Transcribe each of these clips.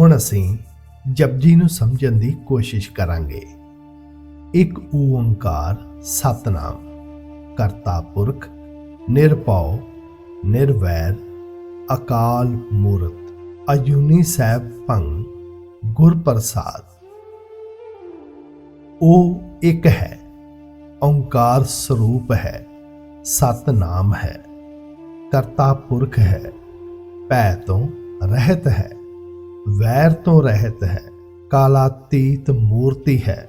ਹੁਣ ਅਸੀਂ ਜਪਜੀ ਨੂੰ ਸਮਝਣ ਦੀ ਕੋਸ਼ਿਸ਼ ਕਰਾਂਗੇ। ਇੱਕ ਓੰਕਾਰ ਸਤਨਾਮ, ਕਰਤਾ ਪੁਰਖ, ਨਿਰਭਉ, ਨਿਰਵੈਰ, ਅਕਾਲ ਮੂਰਤ ਅਜੂਨੀ ਸੈਭ ਭੰਗ ਗੁਰ ਪ੍ਰਸਾਦ ਉਹ ਇੱਕ ਹੈ, ਓੰਕਾਰ ਸਰੂਪ ਹੈ, ਸਤਨਾਮ ਹੈ। ਕਰਤਾ ਪੁਰਖ ਹੈ, ਭੈ ਤੋਂ ਰਹਿਤ ਹੈ। ਵੈਰ ਤੋਂ ਰਹਿਤ ਹੈ, ਕਾਲਾਤੀਤ ਮੂਰਤੀ ਹੈ,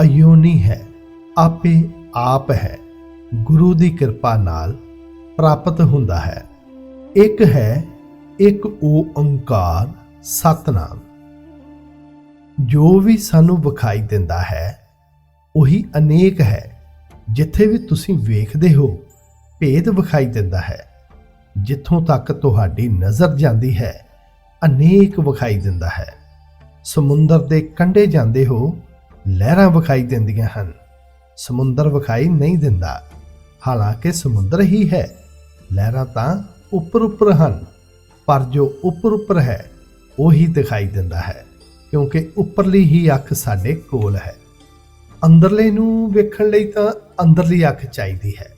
ਅਯੋਨੀ ਹੈ, ਆਪੇ ਆਪ ਹੈ, ਗੁਰੂ ਦੀ ਕਿਰਪਾ ਨਾਲ ਪ੍ਰਾਪਤ ਹੁੰਦਾ ਹੈ। ਇੱਕ ਹੈ, ਇੱਕ ਓੰਕਾਰ, ਸਤਨਾਮ। ਜੋ ਵੀ ਸਾਨੂੰ ਵਿਖਾਈ ਦਿੰਦਾ ਹੈ, ਉਹੀ ਅਨੇਕ ਹੈ, ਜਿੱਥੇ ਵੀ ਤੁਸੀਂ ਵੇਖਦੇ ਹੋ, ਭੇਦ ਵਿਖਾਈ ਦਿੰਦਾ ਹੈ। ਜਿੱਥੋਂ ਤੱਕ ਤੁਹਾਡੀ ਨਜ਼ਰ ਜਾਂਦੀ ਹੈ ਅਨੇਕ ਵਿਖਾਈ ਦਿੰਦਾ ਹੈ। ਸਮੁੰਦਰ ਦੇ ਕੰਢੇ ਜਾਂਦੇ ਹੋ ਲਹਿਰਾਂ ਵਿਖਾਈ ਦਿੰਦੀਆਂ ਹਨ। ਸਮੁੰਦਰ ਵਿਖਾਈ ਨਹੀਂ ਦਿੰਦਾ। ਹਾਲਾਂਕਿ ਸਮੁੰਦਰ ਹੀ ਹੈ। ਲਹਿਰਾਂ ਤਾਂ ਉੱਪਰ ਉੱਪਰ ਹਨ, ਪਰ ਜੋ ਉੱਪਰ ਉੱਪਰ ਹੈ, ਉਹੀ ਦਿਖਾਈ ਦਿੰਦਾ ਹੈ, ਕਿਉਂਕਿ ਉੱਪਰਲੀ ਹੀ ਅੱਖ ਸਾਡੇ ਕੋਲ ਹੈ। ਅੰਦਰਲੇ ਨੂੰ ਵੇਖਣ ਲਈ ਤਾਂ ਅੰਦਰਲੀ ਅੱਖ ਚਾਹੀਦੀ ਹੈ।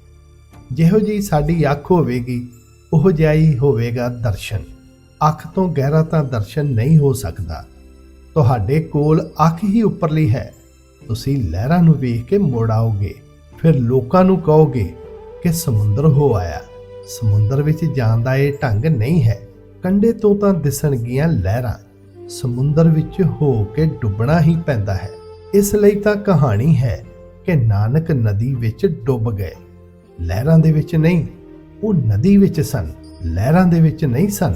ਜਿਹੋ ਜੀ ਸਾਡੀ ਅੱਖ ਹੋਵੇਗੀ, ਉਹ ਜਿਹਾ ਹੀ ਹੋਵੇਗਾ ਦਰਸ਼ਨ। ਅੱਖ ਤੋਂ ਗਹਿਰਾ ਤਾਂ ਦਰਸ਼ਨ ਨਹੀਂ ਹੋ ਸਕਦਾ। ਤੁਹਾਡੇ ਕੋਲ ਅੱਖ ਹੀ ਉੱਪਰਲੀ ਹੈ। ਤੁਸੀਂ ਲਹਿਰਾਂ ਨੂੰ ਵੇਖ ਕੇ ਮੁੜ ਆਓਗੇ। ਫਿਰ ਲੋਕਾਂ ਨੂੰ ਕਹੋਗੇ ਕਿ ਸਮੁੰਦਰ ਹੋ ਆਇਆ। ਸਮੁੰਦਰ ਵਿੱਚ ਜਾਣ ਦਾ ਇਹ ਢੰਗ ਨਹੀਂ ਹੈ। ਕੰਢੇ ਤੋਂ ਤਾਂ ਦਿਸਣਗੀਆਂ ਲਹਿਰਾਂ ਸਮੁੰਦਰ ਵਿੱਚ ਹੋ ਕੇ ਡੁੱਬਣਾ ਹੀ ਪੈਂਦਾ ਹੈ। ਇਸ ਲਈ ਤਾਂ ਕਹਾਣੀ ਹੈ ਕਿ ਨਾਨਕ ਨਦੀ ਵਿੱਚ ਡੁੱਬ ਗਏ। ਲਹਿਰਾਂ ਦੇ ਵਿੱਚ ਨਹੀਂ, ਉਹ ਨਦੀ ਵਿੱਚ ਸਨ। ਲਹਿਰਾਂ ਦੇ ਵਿੱਚ ਨਹੀਂ ਸਨ।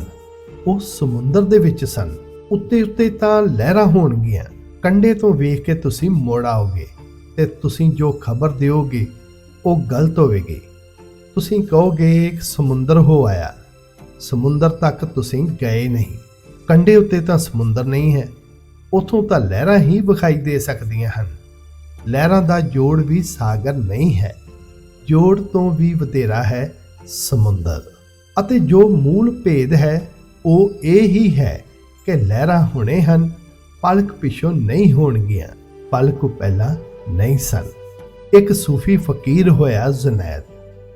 ਉਹ ਸਮੁੰਦਰ ਦੇ ਵਿੱਚ ਸਨ। ਉੱਤੇ ਉੱਤੇ ਤਾਂ ਲਹਿਰਾਂ ਹੋਣਗੀਆਂ। ਕੰਢੇ ਤੋਂ ਵੇਖ ਕੇ ਤੁਸੀਂ ਮੁੜ ਆਓਗੇ ਤੇ ਤੁਸੀਂ ਜੋ ਖਬਰ ਦਿਓਗੇ, ਉਹ ਗਲਤ ਹੋਵੇਗੀ। ਤੁਸੀਂ ਕਹੋਗੇ ਇੱਕ ਸਮੁੰਦਰ ਹੋ ਆਇਆ। ਸਮੁੰਦਰ ਤੱਕ ਤੁਸੀਂ ਗਏ ਨਹੀਂ। ਕੰਢੇ ਉੱਤੇ ਤਾਂ ਸਮੁੰਦਰ ਨਹੀਂ ਹੈ। ਉਥੋਂ ਤਾਂ ਲਹਿਰਾਂ ਹੀ ਵਿਖਾਈ ਦੇ ਸਕਦੀਆਂ ਹਨ। ਲਹਿਰਾਂ ਦਾ ਜੋੜ ਵੀ ਸਾਗਰ ਨਹੀਂ ਹੈ। ਜੋੜ ਤੋਂ ਵੀ ਵਧੇਰਾ ਹੈ ਸਮੁੰਦਰ। ਅਤੇ ਜੋ ਮੂਲ ਭੇਦ ਹੈ ਉਹ ਇਹ ਹੀ ਹੈ ਕਿ ਲਹਿਰਾਂ ਹੁਣੇ ਹਨ, ਪਲਕ ਪਿਛੋਂ ਨਹੀਂ ਹੋਣਗੀਆਂ, ਪਲਕ ਪਹਿਲਾਂ ਨਹੀਂ ਸਨ। ਇੱਕ ਸੂਫੀ ਫਕੀਰ ਹੋਇਆ ਜ਼ੁਨੈਦ,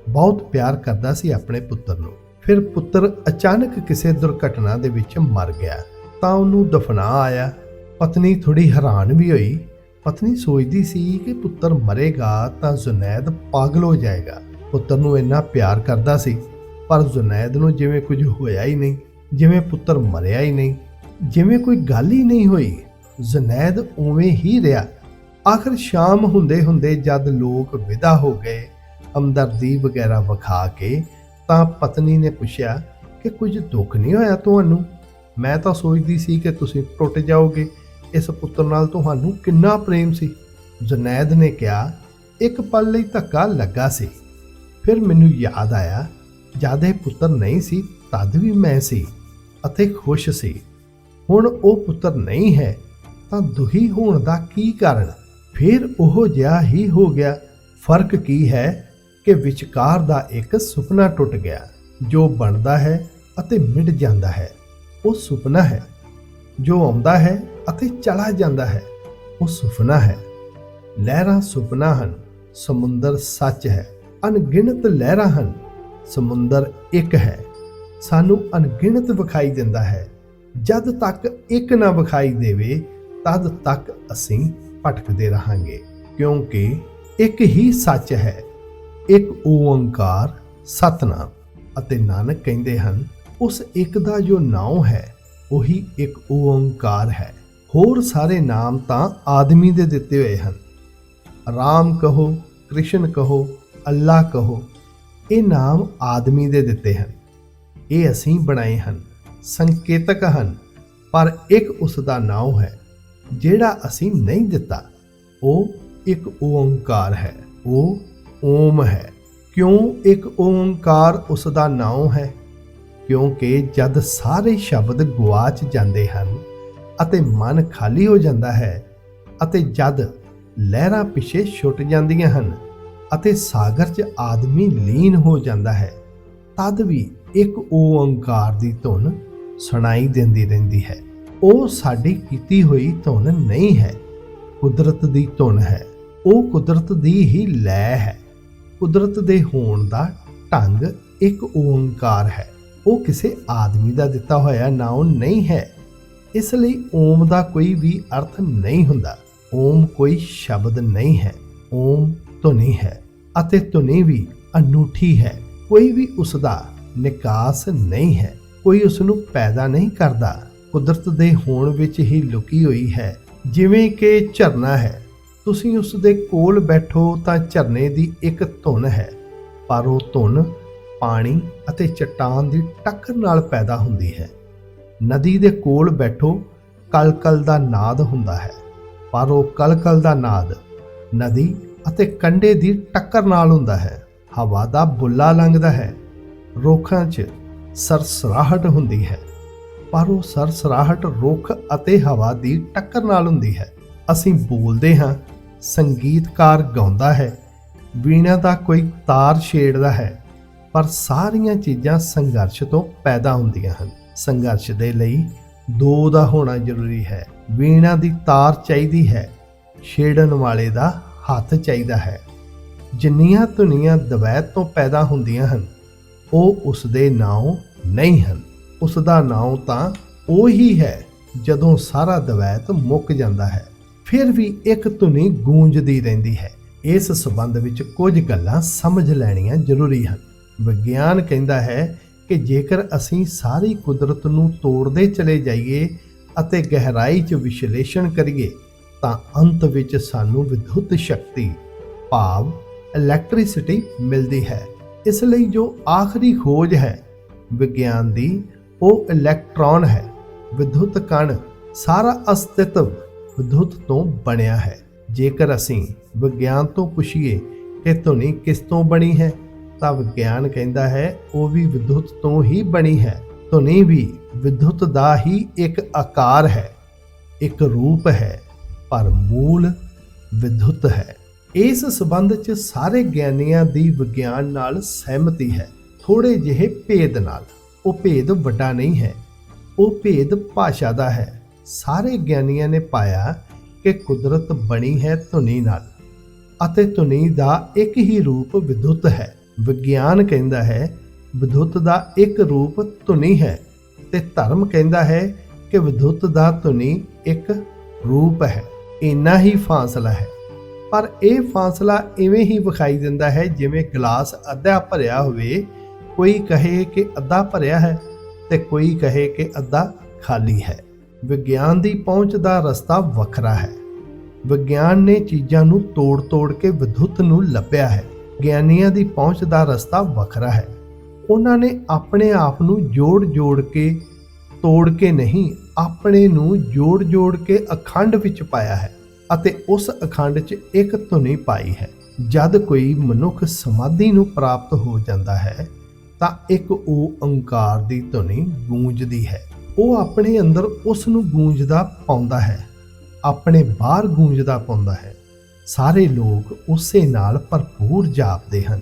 ਬਹੁਤ ਪਿਆਰ ਕਰਦਾ ਸੀ ਆਪਣੇ ਪੁੱਤਰ ਨੂੰ। ਫਿਰ ਪੁੱਤਰ ਅਚਾਨਕ ਕਿਸੇ ਦੁਰਘਟਨਾ ਦੇ ਵਿੱਚ ਮਰ ਗਿਆ, ਤਾਂ ਉਹਨੂੰ ਦਫਨਾ ਆਇਆ। ਪਤਨੀ ਥੋੜੀ ਹੈਰਾਨ ਵੀ ਹੋਈ। ਪਤਨੀ ਸੋਚਦੀ ਸੀ ਕਿ ਪੁੱਤਰ ਮਰੇਗਾ ਤਾਂ ਜ਼ੁਨੈਦ ਪਾਗਲ ਹੋ ਜਾਏਗਾ। ਪੁੱਤਰ ਨੂੰ ਇੰਨਾ ਪਿਆਰ ਕਰਦਾ ਸੀ, ਪਰ ਜ਼ੁਨੈਦ ਨੂੰ ਜਿਵੇਂ ਕੁਝ ਹੋਇਆ ਹੀ ਨਹੀਂ। ਜਿਵੇਂ ਪੁੱਤਰ ਮਰਿਆ ਹੀ ਨਹੀਂ, ਜਿਵੇਂ ਕੋਈ ਗੱਲ ਹੀ ਨਹੀਂ ਹੋਈ, ਜ਼ੁਨੈਦ ਉਵੇਂ ਹੀ ਰਿਹਾ। ਆਖਰ ਸ਼ਾਮ ਹੁੰਦੇ ਹੁੰਦੇ ਜਦ ਲੋਕ ਵਿਦਾ ਹੋ ਗਏ, ਹਮਦਰਦੀ ਵਗੈਰਾ ਵਿਖਾ ਕੇ, ਤਾਂ ਪਤਨੀ ਨੇ ਪੁੱਛਿਆ ਕਿ ਕੁਝ ਦੁੱਖ ਨਹੀਂ ਹੋਇਆ ਤੁਹਾਨੂੰ? ਮੈਂ ਤਾਂ ਸੋਚਦੀ ਸੀ ਕਿ ਤੁਸੀਂ ਟੁੱਟ ਜਾਓਗੇ, ਇਸ ਪੁੱਤਰ ਨਾਲ ਤੁਹਾਨੂੰ ਕਿੰਨਾ ਪ੍ਰੇਮ ਸੀ। ਜੁਨੈਦ ਨੇ ਕਿਹਾ, ਇੱਕ ਪਲ ਲਈ ਧੱਕਾ ਲੱਗਾ ਸੀ। ਫਿਰ ਮੈਨੂੰ ਯਾਦ ਆਇਆ, ਜਦ ਇਹ ਪੁੱਤਰ ਨਹੀਂ ਸੀ, ਤਦ ਵੀ ਮੈਂ ਸੀ। ਅਤੇ ਖੁਸ਼ ਸੀ। ਹੁਣ ਉਹ ਪੁੱਤਰ ਨਹੀਂ ਹੈ, ਤਾਂ ਦੁਖੀ ਹੋਣ ਦਾ ਕੀ ਕਾਰਨ? ਫਿਰ ਉਹ ਜਿਹਾ ਹੀ ਹੋ ਗਿਆ। ਫ਼ਰਕ ਕੀ ਹੈ ਕਿ ਵਿਚਕਾਰ ਦਾ ਇੱਕ ਸੁਪਨਾ ਟੁੱਟ ਗਿਆ, ਜੋ ਬਣਦਾ ਹੈ ਅਤੇ ਮਿਟ ਜਾਂਦਾ ਹੈ। ਉਹ ਸੁਪਨਾ ਹੈ, ਜੋ ਆਉਂਦਾ ਹੈ ਅਤੇ ਚਲਾ ਜਾਂਦਾ ਹੈ। ਉਹ ਸੁਪਨਾ ਹੈ। ਲਹਿਰਾਂ ਸੁਪਨਾ ਹਨ, ਸਮੁੰਦਰ ਸੱਚ ਹੈ। ਅਣਗਿਣਤ ਲਹਿਰਾਂ ਹਨ, ਸਮੁੰਦਰ ਇੱਕ ਹੈ। ਸਾਨੂੰ ਅਣਗਿਣਤ ਵਿਖਾਈ ਦਿੰਦਾ ਹੈ। ਜਦ ਤੱਕ ਇੱਕ ਨਾ ਵਿਖਾਈ ਦੇਵੇ, ਤਦ ਤੱਕ ਅਸੀਂ ਭਟਕਦੇ ਰਹਾਂਗੇ। ਕਿਉਂਕਿ ਇੱਕ ਹੀ ਸੱਚ ਹੈ, ਇੱਕ ਓੰਕਾਰ, ਸਤਨਾਮ ਅਤੇ ਨਾਨਕ ਕਹਿੰਦੇ ਹਨ, ਉਸ ਇੱਕ ਦਾ ਜੋ ਨਾਮ ਹੈ, ਉਹੀ ਇੱਕ ਓੰਕਾਰ ਹੈ। ਹੋਰ ਸਾਰੇ ਨਾਮ ਤਾਂ ਆਦਮੀ ਦੇ ਦਿੱਤੇ ਹੋਏ ਹਨ। ਰਾਮ ਕਹੋ, ਕ੍ਰਿਸ਼ਨ ਕਹੋ, ਅੱਲਾ ਕਹੋ, ਇਹ ਨਾਮ ਆਦਮੀ ਦੇ ਦਿੱਤੇ ਹਨ। ਇਹ ਅਸੀਂ ਬਣਾਏ ਹਨ, ਸੰਕੇਤਕ ਹਨ, ਪਰ ਇੱਕ ਉਸ ਦਾ ਨਾਮ ਹੈ, ਜਿਹੜਾ ਅਸੀਂ ਨਹੀਂ ਦਿੱਤਾ। ਉਹ ਇੱਕ ਓੰਕਾਰ ਹੈ, ਉਹ ਓਮ ਹੈ। ਕਿਉਂ ਇੱਕ ਓੰਕਾਰ ਉਸ ਦਾ ਨਾਮ ਹੈ? ਕਿਉਂਕਿ ਜਦ ਸਾਰੇ ਸ਼ਬਦ ਗਵਾਚ ਜਾਂਦੇ ਹਨ ਅਤੇ ਮਨ ਖਾਲੀ ਹੋ ਜਾਂਦਾ ਹੈ ਅਤੇ ਜਦ ਲਹਿਰਾਂ ਪਿਛੇ ਛੁੱਟ ਜਾਂਦੀਆਂ ਹਨ ਅਤੇ ਸਾਗਰ 'ਚ ਆਦਮੀ ਲੀਨ ਹੋ ਜਾਂਦਾ ਹੈ, ਤਦ ਵੀ ਇੱਕ ਓੰਕਾਰ ਦੀ ਧੁਨ ਸੁਣਾਈ ਦਿੰਦੀ ਰਹਿੰਦੀ ਹੈ। ਉਹ ਸਾਡੀ ਕੀਤੀ ਹੋਈ ਧੁਨ ਨਹੀਂ ਹੈ। ਕੁਦਰਤ ਦੀ ਧੁਨ ਹੈ। ਉਹ ਕੁਦਰਤ ਦੀ ਹੀ ਲੈ ਹੈ। ਕੁਦਰਤ ਦੇ ਹੋਣ ਦਾ ਢੰਗ ਇੱਕ ਓੰਕਾਰ ਹੈ। ਉਹ ਕਿਸੇ ਆਦਮੀ ਦਾ ਦਿੱਤਾ ਹੋਇਆ ਨਾਮ ਨਹੀਂ ਹੈ। ਇਸ ਲਈ ਓਮ ਦਾ ਕੋਈ ਵੀ ਅਰਥ ਨਹੀਂ ਹੁੰਦਾ। ਓਮ ਕੋਈ ਸ਼ਬਦ ਨਹੀਂ ਹੈ। ਓਮ ਧੁਨੀ ਹੈ ਅਤੇ ਧੁਨੀ ਵੀ ਅਨੂਠੀ ਹੈ। ਕੋਈ ਵੀ ਉਸ ਦਾ ਨਿਕਾਸ ਨਹੀਂ ਹੈ। ਕੋਈ ਉਸ ਨੂੰ ਪੈਦਾ ਨਹੀਂ ਕਰਦਾ। ਕੁਦਰਤ ਦੇ ਹੋਣ ਵਿੱਚ ਹੀ ਲੁਕੀ ਹੋਈ ਹੈ। ਜਿਵੇਂ ਕਿ ਝਰਨਾ ਹੈ। ਤੁਸੀਂ ਉਸ ਦੇ ਕੋਲ ਬੈਠੋ ਤਾਂ ਝਰਨੇ ਦੀ ਇੱਕ ਧੁਨ ਹੈ। ਪਰ ਉਹ ਧੁਨ ਪਾਣੀ ਅਤੇ ਚਟਾਨ ਦੀ ਟੱਕਰ ਨਾਲ ਪੈਦਾ ਹੁੰਦੀ ਹੈ। ਨਦੀ ਦੇ ਕੋਲ ਬੈਠੋ, ਕਲਕਲ ਦਾ ਨਾਦ ਹੁੰਦਾ ਹੈ। ਪਰ ਉਹ ਕਲਕਲ ਦਾ ਨਾਦ ਨਦੀ ਅਤੇ ਕੰਡੇ ਦੀ ਟੱਕਰ ਨਾਲ ਹੁੰਦਾ ਹੈ। ਹਵਾ ਦਾ ਬੁੱਲਾ ਲੰਘਦਾ ਹੈ। ਰੁੱਖਾਂ 'ਚ ਸਰਸਰਾਹਟ ਹੁੰਦੀ ਹੈ। ਪਰ ਉਹ ਸਰਸਰਾਹਟ ਰੁੱਖ ਅਤੇ ਹਵਾ ਦੀ ਟੱਕਰ ਨਾਲ ਹੁੰਦੀ ਹੈ। ਅਸੀਂ ਬੋਲਦੇ ਹਾਂ, ਸੰਗੀਤਕਾਰ ਗਾਉਂਦਾ ਹੈ। ਵੀਣਾ ਦਾ ਕੋਈ ਤਾਰ ਛੇੜਦਾ ਹੈ। ਪਰ ਸਾਰੀਆਂ ਚੀਜ਼ਾਂ ਸੰਘਰਸ਼ ਤੋਂ ਪੈਦਾ ਹੁੰਦੀਆਂ ਹਨ। ਸੰਘਰਸ਼ ਦੇ ਲਈ ਦੋ ਦਾ ਹੋਣਾ ਜ਼ਰੂਰੀ ਹੈ। ਵੀਣਾ ਦੀ ਤਾਰ ਚਾਹੀਦੀ ਹੈ। ਛੇੜਨ ਵਾਲੇ ਦਾ ਹੱਥ ਚਾਹੀਦਾ ਹੈ। ਜਿੰਨੀਆਂ ਧੁਨੀਆਂ ਦਵੈਤ ਤੋਂ ਪੈਦਾ ਹੁੰਦੀਆਂ ਹਨ ਉਹ ਉਸ ਦੇ ਨਾਉ ਨਹੀਂ ਹਨ। ਉਸ ਦਾ ਨਾਉ ਤਾਂ ਉਹ ਹੀ ਹੈ ਜਦੋਂ ਸਾਰਾ ਦਵੈਤ ਮੁੱਕ ਜਾਂਦਾ ਹੈ। ਫਿਰ ਵੀ ਇੱਕ ਧੁਨੀ ਗੂੰਜਦੀ ਰਹਿੰਦੀ ਹੈ। ਇਸ ਸਬੰਧ ਵਿੱਚ ਕੁਝ ਗੱਲਾਂ ਸਮਝ ਲੈਣੀਆਂ ਜ਼ਰੂਰੀ ਹਨ। ਵਿਗਿਆਨ ਕਹਿੰਦਾ ਹੈ ਕਿ ਜੇਕਰ ਅਸੀਂ ਸਾਰੀ ਕੁਦਰਤ ਨੂੰ ਤੋੜਦੇ ਚਲੇ ਜਾਈਏ ਅਤੇ ਗਹਿਰਾਈ 'ਚ ਵਿਸ਼ਲੇਸ਼ਣ ਕਰੀਏ, ਤਾਂ ਅੰਤ ਵਿੱਚ ਸਾਨੂੰ ਵਿਦਯੁਤ ਸ਼ਕਤੀ, ਭਾਵ ਇਲੈਕਟ੍ਰਿਸਿਟੀ ਮਿਲਦੀ ਹੈ। ਇਸ ਲਈ ਜੋ ਆਖਰੀ ਖੋਜ ਹੈ ਵਿਗਿਆਨ ਦੀ, ਉਹ ਇਲੈਕਟ੍ਰੋਨ ਹੈ। ਵਿਦਯੁਤ ਕਣ ਸਾਰਾ ਅਸਤਿਤਵ ਵਿਦਯੁਤ ਤੋਂ ਬਣਿਆ ਹੈ। ਜੇਕਰ ਅਸੀਂ ਵਿਗਿਆਨ ਤੋਂ ਪੁੱਛੀਏ ਕਿ ਧੁਨੀ ਕਿਸ ਤੋਂ ਬਣੀ ਹੈ, ਤਾਂ ਵਿਗਿਆਨ ਕਹਿੰਦਾ ਹੈ, ਉਹ ਵੀ ਵਿਦਯੁਤ ਤੋਂ ਹੀ ਬਣੀ ਹੈ। ਧੁਨੀ ਵੀ ਵਿਦਯੁਤ ਦਾ ਹੀ ਇੱਕ ਆਕਾਰ ਹੈ, ਇੱਕ ਰੂਪ ਹੈ, ਪਰ ਮੂਲ ਵਿਦਯੁਤ ਹੈ। ਇਸ ਸਬੰਧ 'ਚ ਸਾਰੇ ਗਿਆਨੀਆਂ ਦੀ ਵਿਗਿਆਨ ਨਾਲ ਸਹਿਮਤੀ ਹੈ। ਥੋੜੇ ਜਿਹੇ ਭੇਦ ਨਾਲ। ਉਹ ਭੇਦ ਵੱਡਾ ਨਹੀਂ ਹੈ। ਉਹ ਭੇਦ ਭਾਸ਼ਾ ਦਾ ਹੈ। ਸਾਰੇ ਗਿਆਨੀਆਂ ਨੇ ਪਾਇਆ ਕਿ ਕੁਦਰਤ ਬਣੀ ਹੈ ਧੁਨੀ ਨਾਲ ਅਤੇ ਧੁਨੀ ਦਾ ਇੱਕ ਹੀ ਰੂਪ ਵਿਦਯੁਤ ਹੈ। ਵਿਗਿਆਨ ਕਹਿੰਦਾ ਹੈ ਵਿਦਯੁਤ ਦਾ ਇੱਕ ਰੂਪ ਧੁਨੀ ਹੈ ਤੇ ਧਰਮ ਕਹਿੰਦਾ ਹੈ ਕਿ ਵਿਦਯੁਤ ਦਾ ਧੁਨੀ ਇੱਕ ਰੂਪ ਹੈ। ਇੰਨਾ ਹੀ ਫਾਸਲਾ ਹੈ। ਪਰ ਇਹ ਫਾਸਲਾ ਇਵੇਂ ਹੀ ਵਿਖਾਈ ਦਿੰਦਾ ਹੈ ਜਿਵੇਂ ਗਲਾਸ ਅੱਧਾ ਭਰਿਆ ਹੋਵੇ, ਕੋਈ ਕਹੇ ਕਿ ਅੱਧਾ ਭਰਿਆ ਹੈ ਤੇ ਕੋਈ ਕਹੇ ਕਿ ਅੱਧਾ ਖਾਲੀ ਹੈ। ਵਿਗਿਆਨ ਦੀ ਪਹੁੰਚ ਦਾ ਰਸਤਾ ਵੱਖਰਾ ਹੈ। ਵਿਗਿਆਨ ਨੇ ਚੀਜ਼ਾਂ ਨੂੰ ਤੋੜ-ਤੋੜ ਕੇ ਵਿਦੁੱਤ ਨੂੰ ਲੱਭਿਆ ਹੈ। ਗਿਆਨੀਆਂ ਦੀ ਪਹੁੰਚ ਦਾ ਰਸਤਾ ਵੱਖਰਾ ਹੈ। ਉਹਨਾਂ ਨੇ ਆਪਣੇ ਆਪ ਨੂੰ ਜੋੜ-ਜੋੜ ਕੇ, ਤੋੜ ਕੇ ਨਹੀਂ, ਆਪਣੇ ਨੂੰ ਜੋੜ-ਜੋੜ ਕੇ ਅਖੰਡ ਵਿੱਚ ਪਾਇਆ ਹੈ। ਅਤੇ ਉਸ ਅਖੰਡ 'ਚ ਇੱਕ ਧੁਨੀ ਪਾਈ ਹੈ। ਜਦ ਕੋਈ ਮਨੁੱਖ ਸਮਾਧੀ ਨੂੰ ਪ੍ਰਾਪਤ ਹੋ ਜਾਂਦਾ ਹੈ, ਤਾਂ ਇੱਕ ਉਹ ਓੰਕਾਰ ਦੀ ਧੁਨੀ ਗੂੰਜਦੀ ਹੈ। ਉਹ ਆਪਣੇ ਅੰਦਰ ਉਸ ਨੂੰ ਗੂੰਜਦਾ ਪਾਉਂਦਾ ਹੈ, ਆਪਣੇ ਬਾਹਰ ਗੂੰਜਦਾ ਪਾਉਂਦਾ ਹੈ। ਸਾਰੇ ਲੋਕ ਉਸੇ ਨਾਲ ਭਰਪੂਰ ਜਾਪਦੇ ਹਨ।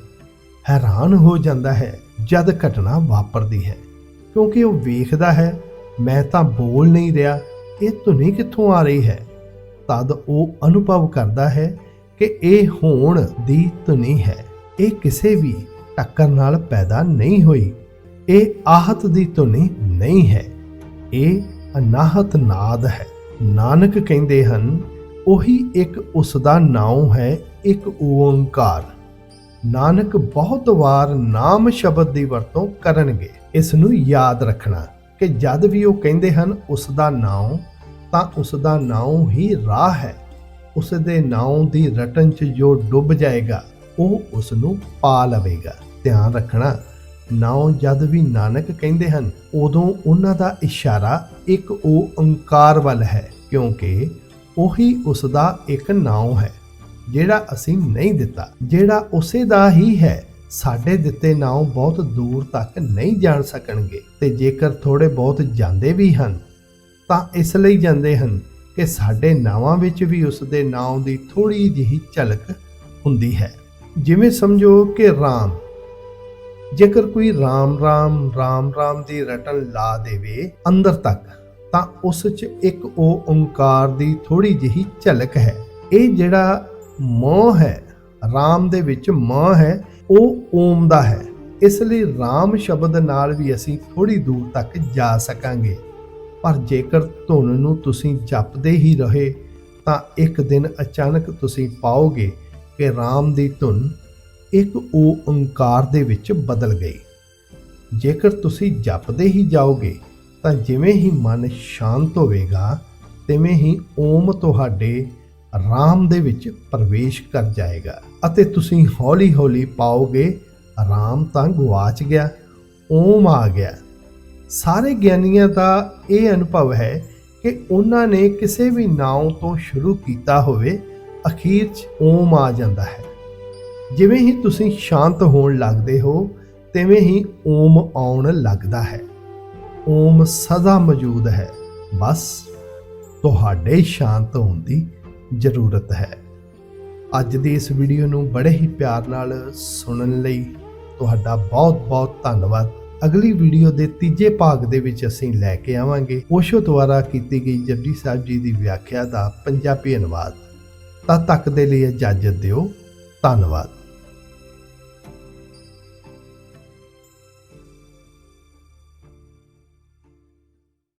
ਹੈਰਾਨ ਹੋ ਜਾਂਦਾ ਹੈ ਜਦ ਘਟਨਾ ਵਾਪਰਦੀ ਹੈ, ਕਿਉਂਕਿ ਉਹ ਵੇਖਦਾ ਹੈ, ਮੈਂ ਤਾਂ ਬੋਲ ਨਹੀਂ ਰਿਹਾ, ਇਹ ਧੁਨੀ ਕਿੱਥੋਂ ਆ ਰਹੀ ਹੈ? ਤਦ ਉਹ ਅਨੁਭਵ ਕਰਦਾ ਹੈ ਕਿ ਇਹ ਹੋਣ ਦੀ ਧੁਨੀ ਹੈ। ਇਹ ਕਿਸੇ ਵੀ ਟੱਕਰ ਨਾਲ ਪੈਦਾ ਨਹੀਂ ਹੋਈ। ਇਹ ਆਹਤ ਦੀ ਧੁਨੀ ਨਹੀਂ ਹੈ। ਇਹ ਅਨਾਹਤ ਨਾਦ ਹੈ। ਨਾਨਕ ਕਹਿੰਦੇ ਹਨ, ਉਹੀ ਇੱਕ ਉਸ ਦਾ ਨਾਮ ਹੈ, ਇੱਕ ਓੰਕਾਰ। ਨਾਨਕ ਬਹੁਤ ਵਾਰ ਨਾਮ ਸ਼ਬਦ ਦੀ ਵਰਤੋਂ ਕਰਨਗੇ। ਇਸ ਨੂੰ ਯਾਦ ਰੱਖਣਾ ਕਿ ਜਦ ਵੀ ਉਹ ਕਹਿੰਦੇ ਹਨ ਉਸ ਦਾ ਨਾਮ ਤਾਂ ਉਸ ਦਾ ਨਾਮ ਹੀ ਰਾਹ ਹੈ। ਉਸ ਦੇ ਨਾਮ ਦੀ ਰਟਨ ਚ ਜੋ ਡੁੱਬ ਜਾਏਗਾ, ਉਹ ਉਸ ਨੂੰ ਪਾ ਲਵੇਗਾ। ਧਿਆਨ ਰੱਖਣਾ, ਨਾਉ ਜਦ ਵੀ ਨਾਨਕ ਕਹਿੰਦੇ ਹਨ, ਉਦੋਂ ਉਹਨਾਂ ਦਾ ਇਸ਼ਾਰਾ ਇੱਕ ਉਹ ਓੰਕਾਰ ਵੱਲ ਹੈ, ਕਿਉਂਕਿ ਉਹੀ ਉਸ ਦਾ ਇੱਕ ਨਾਉ ਹੈ, ਜਿਹੜਾ ਅਸੀਂ ਨਹੀਂ ਦਿੱਤਾ। ਜਿਹੜਾ ਉਸੇ ਦਾ ਹੀ ਹੈ, ਸਾਡੇ ਦਿੱਤੇ ਨਾਉ ਬਹੁਤ ਦੂਰ ਤੱਕ ਨਹੀਂ ਜਾਣ ਸਕਣਗੇ। ਤੇ ਜੇਕਰ ਥੋੜੇ ਬਹੁਤ ਜਾਂਦੇ ਵੀ ਹਨ ਤਾਂ ਇਸ ਲਈ ਜਾਂਦੇ ਹਨ ਕਿ ਸਾਡੇ ਨਾਵਾਂ ਵਿੱਚ ਵੀ ਉਸ ਦੇ ਨਾਮ ਦੀ ਥੋੜੀ ਜਿਹੀ ਝਲਕ ਹੁੰਦੀ ਹੈ। ਜਿਵੇਂ ਸਮਝੋ ਕਿ ਰਾਮ, ਜੇਕਰ ਕੋਈ ਰਾਮ ਰਾਮ ਰਾਮ ਰਾਮ ਦੀ ਰਟਨ ਲਾ ਦੇਵੇ ਅੰਦਰ ਤੱਕ, ਤਾਂ ਉਸ 'ਚ ਇੱਕ ਉਹ ਓੰਕਾਰ ਦੀ ਥੋੜੀ ਜਿਹੀ ਝਲਕ ਹੈ। ਇਹ ਜਿਹੜਾ ਮ ਹੈ, ਰਾਮ ਦੇ ਵਿੱਚ ਮਾਂ ਹੈ, ਉਹ ਓਮ ਦਾ ਹੈ। ਇਸ ਲਈ ਰਾਮ ਸ਼ਬਦ ਨਾਲ ਵੀ ਅਸੀਂ ਥੋੜੀ ਦੂਰ ਤੱਕ ਜਾ ਸਕਾਂਗੇ। ਪਰ ਜੇਕਰ ਧੁਨ ਨੂੰ ਤੁਸੀਂ ਜਪਦੇ ਹੀ ਰਹੇ, ਤਾਂ ਇੱਕ ਦਿਨ ਅਚਾਨਕ ਤੁਸੀਂ ਪਾਓਗੇ ਕਿ ਰਾਮ ਦੀ ਧੁਨ ਇੱਕ ਉਹ ਓੰਕਾਰ ਦੇ ਵਿੱਚ ਬਦਲ ਗਈ। ਜੇਕਰ ਤੁਸੀਂ ਜਪਦੇ ਹੀ ਜਾਓਗੇ, ਤਾਂ ਜਿਵੇਂ ਹੀ ਮਨ ਸ਼ਾਂਤ ਹੋਵੇਗਾ, ਤਿਵੇਂ ਹੀ ਓਮ ਤੁਹਾਡੇ ਰਾਮ ਦੇ ਵਿੱਚ ਪ੍ਰਵੇਸ਼ ਕਰ ਜਾਏਗਾ ਅਤੇ ਤੁਸੀਂ ਹੌਲੀ-ਹੌਲੀ ਪਾਓਗੇ, ਰਾਮ ਤਾਂ ਗਵਾਚ ਗਿਆ, ਓਮ ਆ ਗਿਆ। ਸਾਰੇ ਗਿਆਨੀਆਂ ਦਾ ਇਹ ਅਨੁਭਵ ਹੈ ਕਿ ਉਹਨਾਂ ਨੇ ਕਿਸੇ ਵੀ ਨਾਉ ਤੋਂ ਸ਼ੁਰੂ ਕੀਤਾ ਹੋਵੇ, ਅਖੀਰ 'ਚ ਓਮ ਆ ਜਾਂਦਾ ਹੈ। ਜਿਵੇਂ ਹੀ ਤੁਸੀਂ ਸ਼ਾਂਤ ਹੋਣ ਲੱਗਦੇ ਹੋ, ਤਿਵੇਂ ਹੀ ਓਮ ਆਉਣ ਲੱਗਦਾ ਹੈ। ਓਮ ਸਦਾ ਮੌਜੂਦ ਹੈ। ਬਸ ਤੁਹਾਡੇ ਸ਼ਾਂਤ ਹੋਣ ਦੀ ਜ਼ਰੂਰਤ ਹੈ। ਅੱਜ ਦੀ ਇਸ ਵੀਡੀਓ ਨੂੰ ਬੜੇ ਹੀ ਪਿਆਰ ਨਾਲ ਸੁਣਨ ਲਈ ਤੁਹਾਡਾ ਬਹੁਤ-ਬਹੁਤ ਧੰਨਵਾਦ। ਅਗਲੀ ਵੀਡੀਓ ਦੇ ਤੀਜੇ ਭਾਗ ਦੇ ਵਿੱਚ ਅਸੀਂ ਲੈ ਕੇ ਆਵਾਂਗੇ। ਓਸ਼ੋ ਦੁਆਰਾ ਕੀਤੀ ਗਈ ਜਪਜੀ ਸਾਹਿਬ ਜੀ ਦੀ ਵਿਆਖਿਆ ਦਾ ਪੰਜਾਬੀ ਅਨੁਵਾਦ। ਤਦ ਤੱਕ ਦੇ ਲਈ ਇਜਾਜ਼ਤ ਦਿਓ। ਧੰਨਵਾਦ।